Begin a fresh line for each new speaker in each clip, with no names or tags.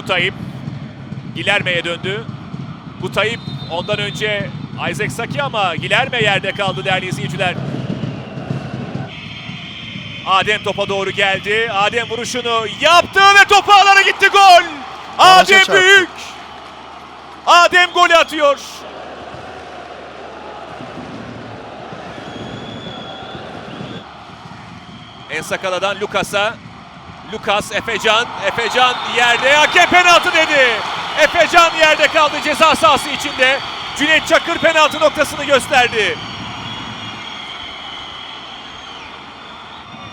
Butayip. Gilerme'ye döndü. Butayip ondan önce Isaac Saki ama Gilerme yerde kaldı değerli izleyiciler. Adem topa doğru geldi. Adem vuruşunu yaptı ve topu alana gitti gol. Adem büyük. Adem golü atıyor. Ensakala'dan Lukas'a. Lukas, Efecan. Efecan yerde. Hakem penaltı dedi. Efecan yerde kaldı ceza sahası içinde. Cüneyt Çakır penaltı noktasını gösterdi.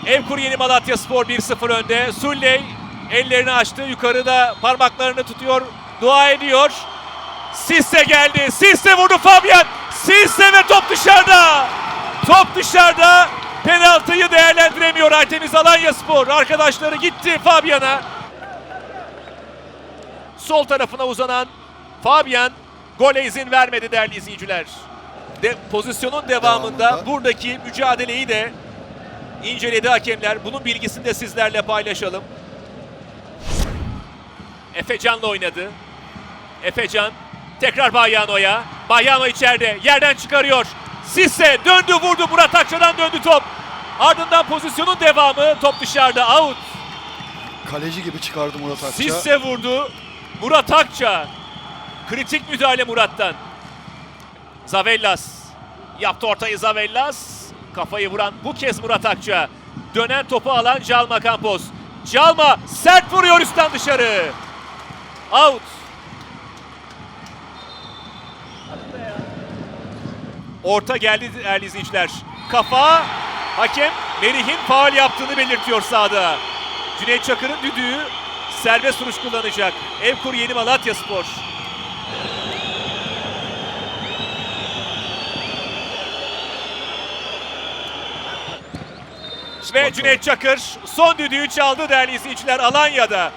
Evkur Yeni Malatya Spor 1-0 önde. Sulley ellerini açtı. Yukarıda parmaklarını tutuyor. Dua ediyor. Sisse geldi. Sisse vurdu Fabian. Sisse ve top dışarıda. Top dışarıda. Penaltıyı değerlendiremiyor Artemiz Alanya Spor. Arkadaşları gitti Fabian'a. Sol tarafına uzanan Fabian gole izin vermedi değerli izleyiciler. De, pozisyonun devamında,
Devamında.
buradaki mücadeleyi de inceledi hakemler. Bunun bilgisini de sizlerle paylaşalım. Efecan'la oynadı. Efecan tekrar Bayyano'ya. Bayyano içeride. Yerden çıkarıyor. Sisse döndü vurdu. Murat Akça'dan döndü top. Ardından pozisyonun devamı. Top dışarıda. Out.
Kaleci gibi çıkardı Murat Akça.
Sisse vurdu. Murat Akça. Kritik müdahale Murat'tan. Zavellas. Yaptı ortayı Zavellas. Kafayı vuran bu kez Murat Akça. Dönen topu alan Calma Campos. Calma sert vuruyor üstten dışarı. Out. Orta geldi değerli izleyiciler. Kafa hakem Merih'in faal yaptığını belirtiyor sahada. Cüneyt Çakır'ın düdüğü serbest vuruş kullanacak. Evkur Yeni Malatya Spor. Ve Cüneyt Çakır son düdüğü çaldı değerli izleyiciler Alanya'da.